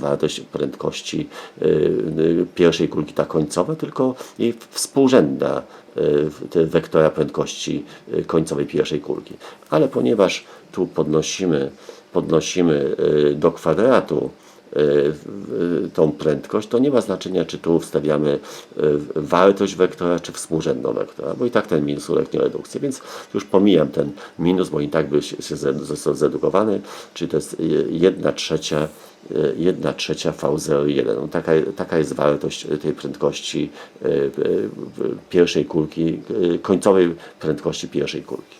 wartość prędkości y, y, pierwszej kulki ta końcowa, tylko jej współrzędna y, wektora prędkości końcowej pierwszej kulki. Ale ponieważ tu podnosimy, podnosimy do kwadratu tą prędkość, to nie ma znaczenia, czy tu wstawiamy y, wartość wektora, czy współrzędną wektora, bo i tak ten minus ulegnie redukcji, więc już pomijam ten minus, bo i tak by się został zredukowany, czyli to jest 1 trzecia 1 trzecia V01. No, taka, taka jest wartość tej prędkości y, y, y, pierwszej kulki, y, końcowej prędkości pierwszej kulki.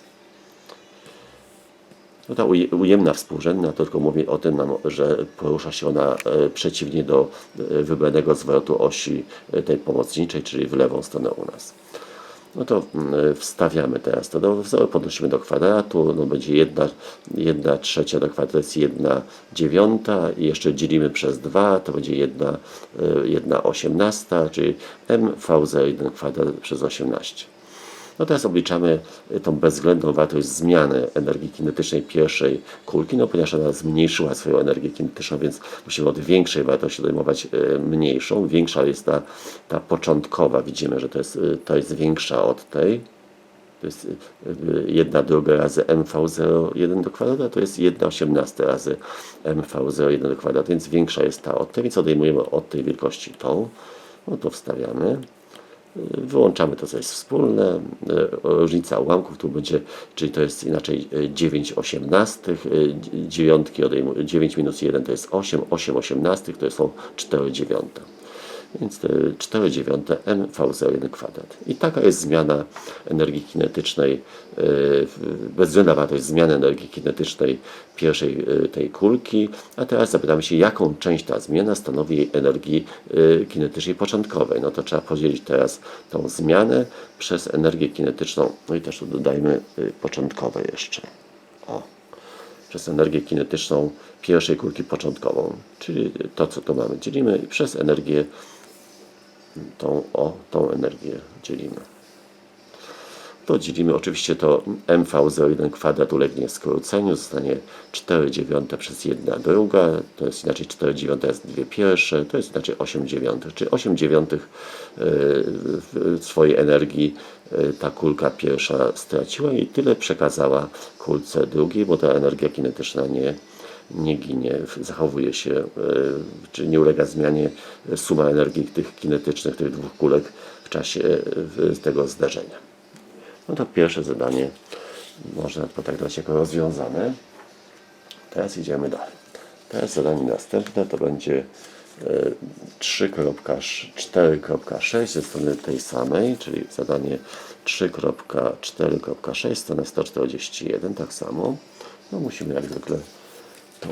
No ta uje- ujemna współrzędna to tylko mówi o tym, nam, że porusza się ona e, przeciwnie do e, wybranego zwrotu osi e, tej pomocniczej, czyli w lewą stronę u nas. No to mm, wstawiamy teraz to do wzoru, podnosimy do kwadratu, no będzie 1, jedna trzecia do kwadratu, jest 1 dziewiąta i jeszcze dzielimy przez 2, to będzie 1, 1 osiemnasta, czyli mv01 kwadrat przez 18. No teraz obliczamy y, tą bezwzględną wartość zmiany energii kinetycznej pierwszej kulki, no ponieważ ona zmniejszyła swoją energię kinetyczną, więc musimy od większej wartości odejmować y, mniejszą. Większa jest ta, ta początkowa, widzimy, że to jest, y, to jest większa od tej. To jest 1 druga razy mv01 do kwadratu, to jest 1 osiemnasta razy mv01 do kwadratu, więc większa jest ta od tej, więc odejmujemy od tej wielkości tą. No to wstawiamy. Wyłączamy to, co jest wspólne. E, Różnica ułamków tu będzie, czyli to jest inaczej e, 9 osiemnastych, e, odejmu, 9 minus 1 to jest 8, 8 osiemnastych to są 4 dziewiąte. Więc te 4 dziewiąte mv01 kwadrat. I taka jest zmiana energii kinetycznej, e, bezwzględna wartość zmiany energii kinetycznej pierwszej e, tej kulki. A teraz zapytamy się, jaką część ta zmiana stanowi energii e, kinetycznej początkowej. No to trzeba podzielić teraz tą zmianę przez energię kinetyczną. No i też tu dodajmy początkowe jeszcze. O przez energię kinetyczną pierwszej kulki początkową, czyli to, co tu mamy, dzielimy przez energię tą, o, tą energię dzielimy. To dzielimy, oczywiście to mv01 kwadrat ulegnie skróceniu, zostanie 4 dziewiąte przez 1 druga, to jest inaczej 4 dziewiąte jest 2 pierwsze, to jest inaczej 8 dziewiątych, czyli 8 dziewiątych swojej energii e, ta kulka pierwsza straciła i tyle przekazała kulce drugiej, bo ta energia kinetyczna nie, nie ginie, zachowuje się, e, czyli nie ulega zmianie suma energii tych kinetycznych tych dwóch kulek w czasie e, tego zdarzenia. No to pierwsze zadanie można potraktować jako rozwiązane. Teraz idziemy dalej. Teraz zadanie następne to będzie e, 3.4.6 ze strony tej samej, czyli zadanie 3.4.6 strona 141, tak samo. No musimy jak zwykle to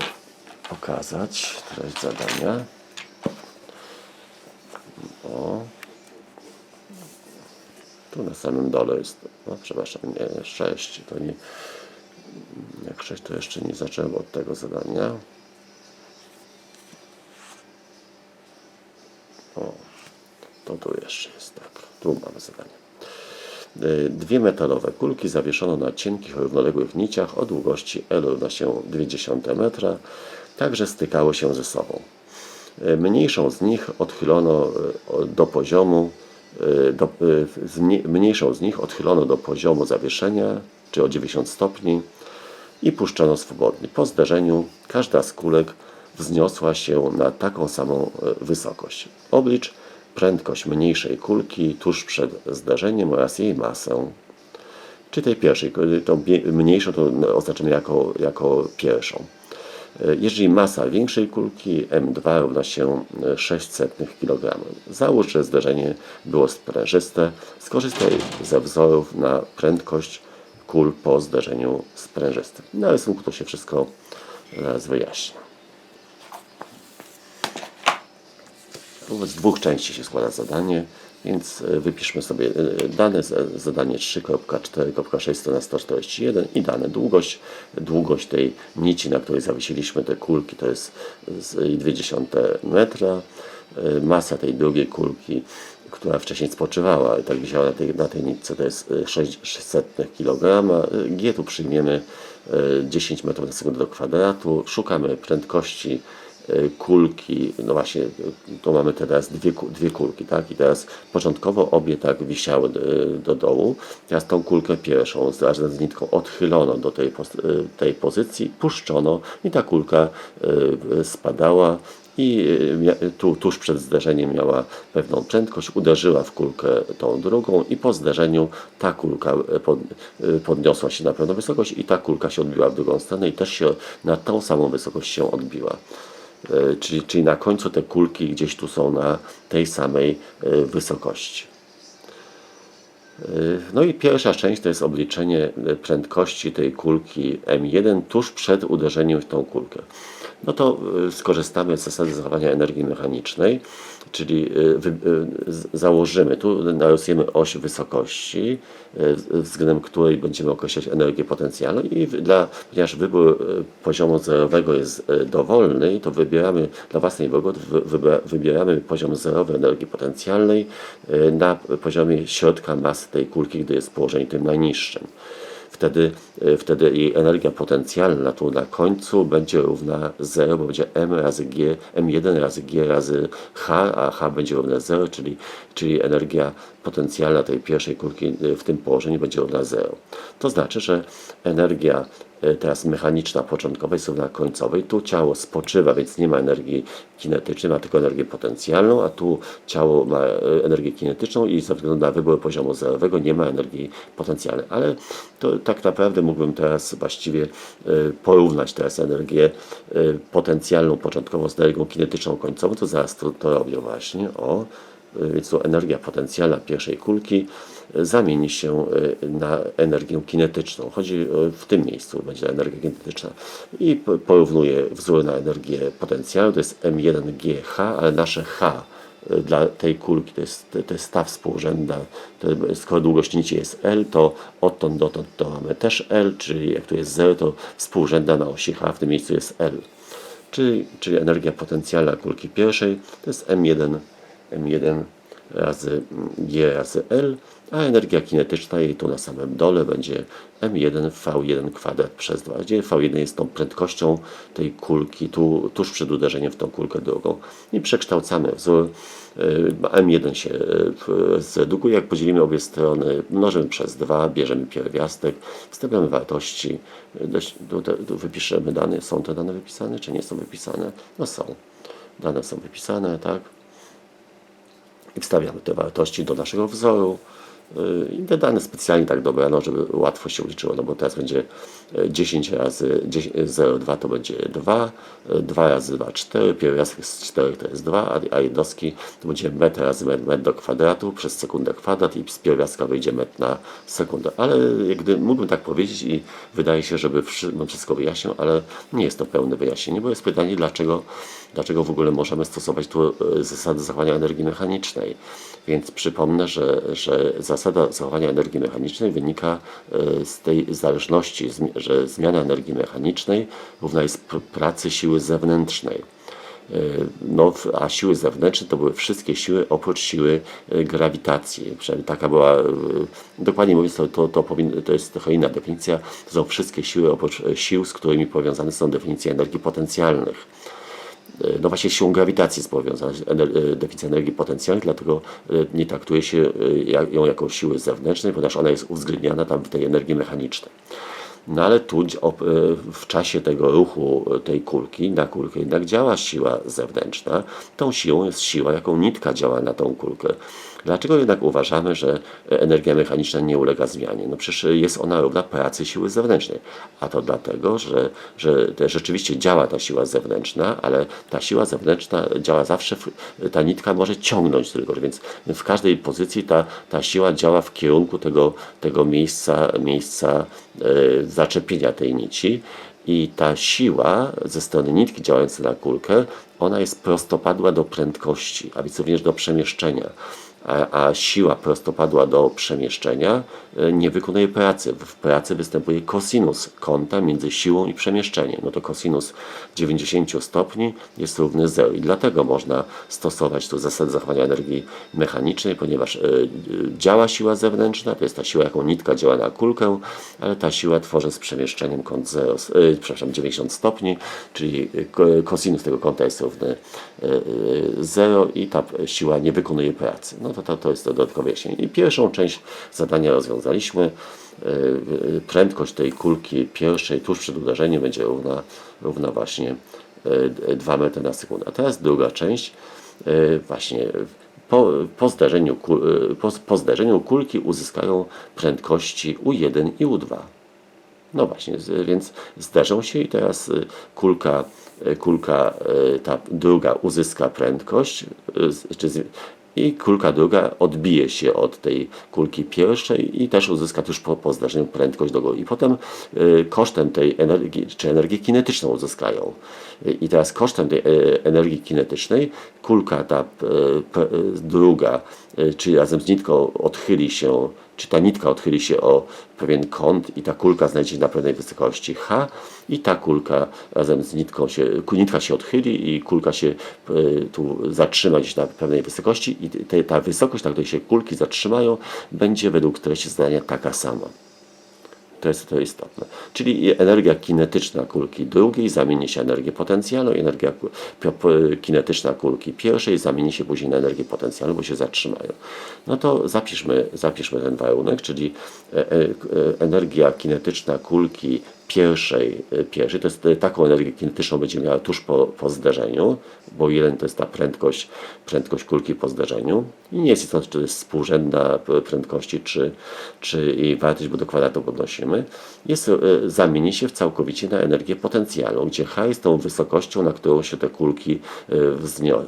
pokazać, treść zadania. O. Tu na samym dole jest, no przepraszam, nie, 6, to nie, jak 6 to jeszcze nie zacząłem od tego zadania. O, to tu jeszcze jest, tak, tu mamy zadanie. Y, Dwie metalowe kulki zawieszono na cienkich, równoległych niciach o długości L równa się 0,2 metra, także stykały się ze sobą. Y, Mniejszą z nich odchylono o- do poziomu, do, mniejszą z nich odchylono do poziomu zawieszenia, czy o 90 stopni i puszczono swobodnie. Po zderzeniu każda z kulek wzniosła się na taką samą e, wysokość. Oblicz prędkość mniejszej kulki tuż przed zderzeniem oraz jej masę. Czy tej pierwszej, tą mniejszą to oznaczymy jako, jako pierwszą. E, Jeżeli masa większej kulki M2 równa się e, 600 kg. Załóż, że zderzenie było sprężyste. Skorzystaj ze wzorów na prędkość kul po zderzeniu sprężystym. Na rysunku to się wszystko zaraz wyjaśni. Z dwóch części się składa zadanie, więc e, wypiszmy sobie e, dane, za- zadanie 3.4.6 strona 141 i dane długość. Długość tej nici, na której zawiesiliśmy te kulki to jest z- 0,2 metra. E, Masa tej drugiej kulki, która wcześniej spoczywała i tak wisiała na tej, na tej nitce to jest e, 600 kg. G tu przyjmiemy e, 10 metrów na sekundę do kwadratu. Szukamy prędkości kulki, no właśnie, y, to mamy teraz dwie, dwie kulki, tak? I teraz początkowo obie tak wisiały y, do dołu. Teraz tą kulkę pierwszą razem z nitką odchylono do tej, y, tej pozycji, puszczono i ta kulka y, y, spadała i y, tu, tuż przed zderzeniem miała pewną prędkość, uderzyła w kulkę tą drugą i po zderzeniu ta kulka y, pod, y, podniosła się na pewną wysokość i ta kulka się odbiła w drugą stronę i też się na tą samą wysokość się odbiła. Y, Czyli, czyli na końcu te kulki gdzieś tu są na tej samej y, wysokości. No i pierwsza część to jest obliczenie e, prędkości tej kulki M1 tuż przed uderzeniem w tą kulkę. No to e, skorzystamy z zasady zachowania energii mechanicznej, czyli e, z- założymy, tu narysujemy oś wysokości, z- względem której będziemy określać energię potencjalną i dla, ponieważ wybór poziomu zerowego jest dowolny, to wybieramy dla własnej wygody, wybieramy poziom zerowy energii potencjalnej na poziomie środka masy tej kulki, gdy jest w położeniu tym najniższym. Wtedy, e, wtedy jej energia potencjalna tu na końcu będzie równa 0, bo będzie m razy g, m1 razy g razy h, a h będzie równe 0, czyli, czyli energia potencjalna tej pierwszej kulki e, w tym położeniu będzie równa 0. To znaczy, że energia e, teraz mechaniczna początkowa jest równa końcowej. Tu ciało spoczywa, więc nie ma energii kinetycznej, ma tylko energię potencjalną, a tu ciało ma e, energię kinetyczną i ze względu na wybór poziomu zerowego nie ma energii potencjalnej. Ale to tak naprawdę mógłbym teraz właściwie porównać teraz energię potencjalną początkową z energią kinetyczną końcową, to zaraz to, to robię właśnie. O, więc tu energia potencjalna pierwszej kulki e, zamieni się e, na energię kinetyczną. Chodzi w tym miejscu, będzie energia kinetyczna. I po- porównuję wzór na energię potencjalną, to jest M1GH, ale nasze H dla tej kulki to jest, to jest ta współrzędna, to, skoro długość nici jest L, to odtąd dotąd to mamy też L, czyli jak tu jest 0, to współrzędna na osi H, w tym miejscu jest L. Czyli, czyli energia potencjalna kulki pierwszej to jest M1, M1 razy G razy L, a energia kinetyczna jej tu na samym dole będzie M1 V1 kwadrat przez 2, gdzie V1 jest tą prędkością tej kulki tu, tuż przed uderzeniem w tą kulkę drugą. I przekształcamy wzór. y, M1 się y, zredukuje, jak podzielimy obie strony, mnożymy przez 2, bierzemy pierwiastek, wstawiamy wartości, wypiszemy dane, są te dane wypisane, czy nie są wypisane? No są. Dane są wypisane, tak? I wstawiamy te wartości do naszego wzoru. Yy, I te dane specjalnie tak dobrano, żeby łatwo się liczyło, no bo teraz będzie e, 10 razy 10 0,2 to będzie 2, e, 2 razy 2 4, pierwiastek z 4 to jest 2, a, jednostki to będzie metr razy metr, metr do kwadratu przez sekundę kwadrat i z pierwiastka wyjdzie metr na sekundę. Ale gdy mógłbym tak powiedzieć i wydaje się, żeby bym wszystko wyjaśnił, ale nie jest to pełne wyjaśnienie, bo jest pytanie, dlaczego, dlaczego w ogóle możemy stosować tu zasady zachowania energii mechanicznej. Więc przypomnę, że, że zasada zachowania energii mechanicznej wynika e, z tej zależności, że zmiana energii mechanicznej równa jest pr- pracy siły zewnętrznej. E, No, a siły zewnętrzne to były wszystkie siły oprócz siły e, grawitacji. Przynajmniej taka była, dokładnie mówiąc, to, to, to, to jest trochę inna definicja. To są wszystkie siły oprócz sił, z którymi powiązane są definicje energii potencjalnych. E, No właśnie siłą grawitacji jest powiązana e, definicja energii potencjalnej, dlatego e, nie traktuje się ją jako siły zewnętrznej, ponieważ ona jest uwzględniana tam w tej energii mechanicznej. No ale tu w czasie tego ruchu tej kulki, na kulkę jednak działa siła zewnętrzna. Tą siłą jest siła, jaką nitka działa na tą kulkę. Dlaczego jednak uważamy, że e, energia mechaniczna nie ulega zmianie? No przecież jest ona równa pracy siły zewnętrznej. A to dlatego, że, że rzeczywiście działa ta siła zewnętrzna, ale ta siła zewnętrzna działa zawsze, w, ta nitka może ciągnąć tylko, więc w każdej pozycji ta, ta siła działa w kierunku tego, tego miejsca, miejsca e, zaczepienia tej nici. I ta siła ze strony nitki działającej na kulkę, ona jest prostopadła do prędkości, a więc również do przemieszczenia. A, a siła prostopadła do przemieszczenia e, nie wykonuje pracy. W pracy występuje kosinus kąta między siłą i przemieszczeniem. No to kosinus 90 stopni jest równy 0 i dlatego można stosować tu zasadę zachowania energii mechanicznej, ponieważ e, e, działa siła zewnętrzna, to jest ta siła, jaką nitka działa na kulkę, ale ta siła tworzy z przemieszczeniem kąt 0, e, przepraszam, 90 stopni, czyli ko- kosinus tego kąta jest równy 0 i ta siła nie wykonuje pracy. No to, to, to jest to dodatkowe wyjaśnienie. I pierwszą część zadania rozwiązaliśmy. E, e, Prędkość tej kulki pierwszej tuż przed uderzeniem będzie równa, równa właśnie e, 2 metry na sekundę. A teraz druga część. E, Właśnie po, po, e, po, po zdarzeniu kulki uzyskają prędkości U1 i U2. No właśnie, więc zdarzą się i teraz y, kulka, y, kulka y, ta druga uzyska prędkość i kulka druga odbije się od tej kulki pierwszej i też uzyska tuż po, po prędkość do góry. I potem kosztem tej energii, czy energię kinetyczną uzyskają. I teraz kosztem tej energii kinetycznej kulka ta druga, czyli razem z nitką odchyli się czy ta nitka odchyli się o pewien kąt i ta kulka znajdzie się na pewnej wysokości h i ta kulka razem z nitką się, nitka się odchyli i kulka się y, tu zatrzyma gdzieś na pewnej wysokości i te, ta wysokość, na której się kulki zatrzymają, będzie według treści zadania taka sama. To jest to istotne. Czyli energia kinetyczna kulki drugiej zamieni się energię potencjalną, energia kinetyczna kulki pierwszej zamieni się później na energię potencjalną, bo się zatrzymają. No to zapiszmy, zapiszmy ten warunek, czyli e, e, e, energia kinetyczna kulki pierwszej, e, pierwszej, to jest e, taką energię kinetyczną będzie miała tuż po, po zderzeniu, bo jeden to jest ta prędkość, prędkość kulki po zderzeniu i nie jest istotne, czy to jest współrzędna prędkości, czy, czy jej wartość, bo do kwadratu podnosimy, jest, e, zamieni się w całkowicie na energię potencjalną, gdzie H jest tą wysokością, na którą się te kulki wznio,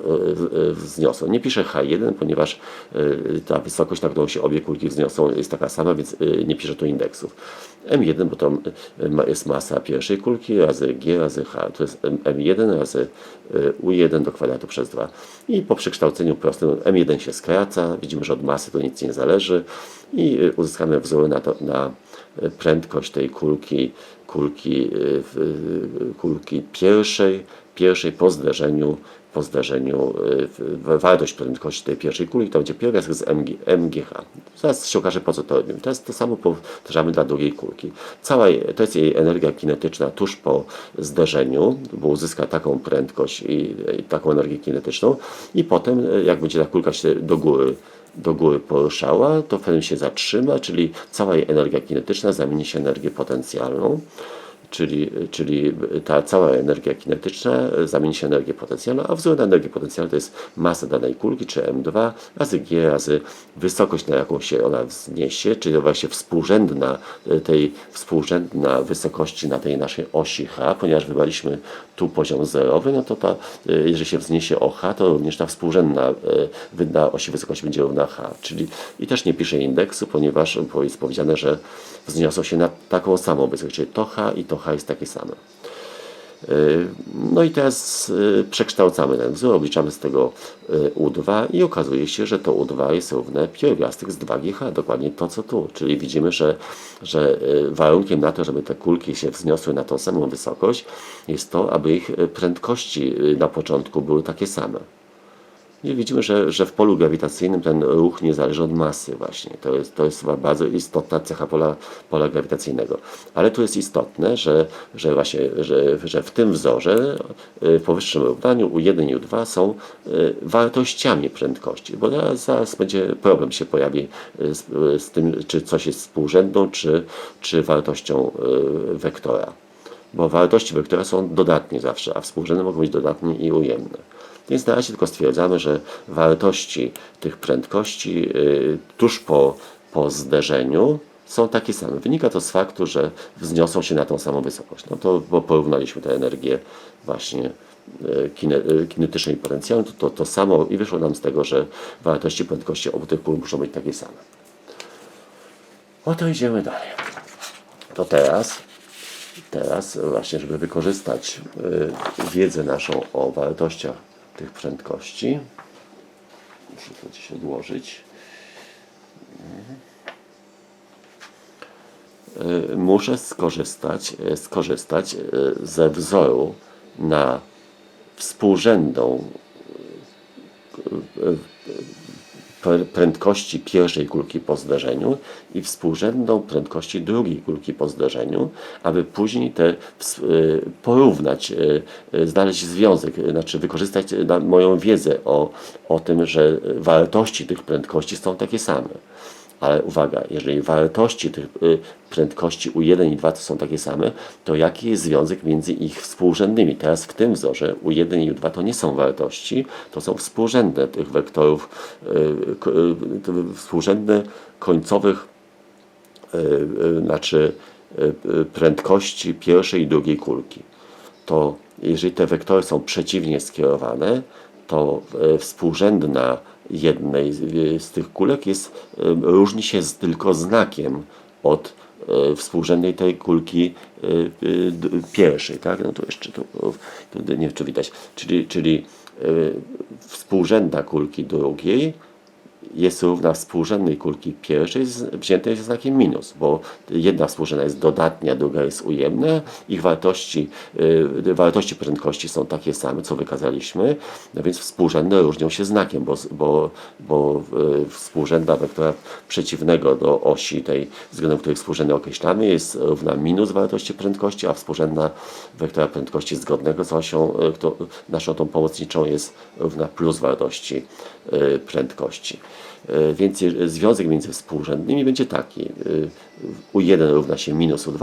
wzniosą. Nie piszę H1, ponieważ ta wysokość, na którą się obie kulki wzniosą jest taka sama, więc nie piszę tu indeksów. M1, bo to e, jest masa pierwszej kulki razy G razy H. To jest M- M1 razy e, U1 do kwadratu przez 2. I po przekształceniu prostym M1 się skraca. Widzimy, że od masy to nic nie zależy i e, uzyskamy wzór na, to, na prędkość tej kulki, kulki, kulki pierwszej, pierwszej po zderzeniu po zdarzeniu y, wartość prędkości tej pierwszej kuli to będzie pierwiastek z MG, MGH. Zaraz się okaże po co to robimy. To jest to samo powtarzamy dla drugiej kulki. Cała, to jest jej energia kinetyczna tuż po zderzeniu, bo uzyska taką prędkość i, i taką energię kinetyczną i potem y, jak będzie ta kulka się do góry do góry poruszała, to wtedy się zatrzyma, czyli cała jej energia kinetyczna zamieni się energię potencjalną czyli, czyli ta cała energia kinetyczna zamieni się w energię potencjalną, a wzór na energię potencjalną to jest masa danej kulki, czy M2, razy G, razy wysokość, na jaką się ona wzniesie, czyli właśnie współrzędna e, tej współrzędna wysokości na tej naszej osi H, ponieważ wybraliśmy tu poziom zerowy, no to ta, e, jeżeli się wzniesie o H, to również ta współrzędna e, na osi wysokości będzie równa H, czyli i też nie piszę indeksu, ponieważ jest powiedziane, że wzniosą się na taką samą wysokość, czyli to H i to H jest takie same. Yy, No i teraz yy, przekształcamy ten wzór, obliczamy z tego yy, U2 i okazuje się, że to U2 jest równe pierwiastek z 2GH, dokładnie to co tu. Czyli widzimy, że, że warunkiem na to, żeby te kulki się wzniosły na tą samą wysokość jest to, aby ich prędkości na początku były takie same. I widzimy, że, że w polu grawitacyjnym ten ruch nie zależy od masy właśnie. To jest, to jest chyba bardzo istotna cecha pola, pola grawitacyjnego. Ale tu jest istotne, że, że właśnie, że, że w tym wzorze y, w powyższym równaniu U1 i U2 są y, wartościami prędkości, bo zaraz, zaraz będzie problem się pojawi y, z, z tym, czy coś jest współrzędną, czy, czy wartością wektora. Bo wartości wektora są dodatnie zawsze, a współrzędne mogą być dodatnie i ujemne. Więc na razie tylko stwierdzamy, że wartości tych prędkości y, tuż po, po zderzeniu są takie same. Wynika to z faktu, że wzniosą się na tą samą wysokość. No to bo porównaliśmy tę energię właśnie y, y, kinetycznej i potencjalnej, to, to to samo i wyszło nam z tego, że wartości prędkości obu tych kul muszą być takie same. Oto idziemy dalej. To teraz teraz właśnie, żeby wykorzystać wiedzę naszą o wartościach tych prędkości, muszę to gdzieś odłożyć, Y, muszę skorzystać, y, skorzystać y, ze wzoru na współrzędną prędkości pierwszej kulki po zderzeniu i współrzędną prędkości drugiej kulki po zderzeniu, aby później te y, porównać, y, y, znaleźć związek, znaczy wykorzystać moją wiedzę o, o tym, że wartości tych prędkości są takie same. Ale uwaga, jeżeli wartości tych y, prędkości U1 i 2 to są takie same, to jaki jest związek między ich współrzędnymi? Teraz w tym wzorze U1 i U2 to nie są wartości, to są współrzędne tych wektorów, y, y, współrzędne końcowych znaczy prędkości pierwszej i drugiej kulki. To jeżeli te wektory są przeciwnie skierowane, to współrzędna jednej z, y, z tych kulek jest, y, różni się tylko znakiem od e, współrzędnej tej kulki y, y, pierwszej, tak? No to jeszcze tu, tu nie wiem, czy widać. Czyli, czyli y, współrzędna kulki drugiej jest równa współrzędnej kulki pierwszej wziętej ze znakiem minus, bo jedna współrzędna jest dodatnia, druga jest ujemna. Ich wartości, y, wartości prędkości są takie same, co wykazaliśmy, no więc współrzędne różnią się znakiem, bo, bo, bo y, współrzędna wektora przeciwnego do osi tej, względem której współrzędne określamy, jest równa minus wartości prędkości, a współrzędna wektora prędkości zgodnego z osią, y, naszą tą pomocniczą jest równa plus wartości prędkości. Y, Więc związek między współrzędnymi będzie taki. y, U1 równa się minus U2,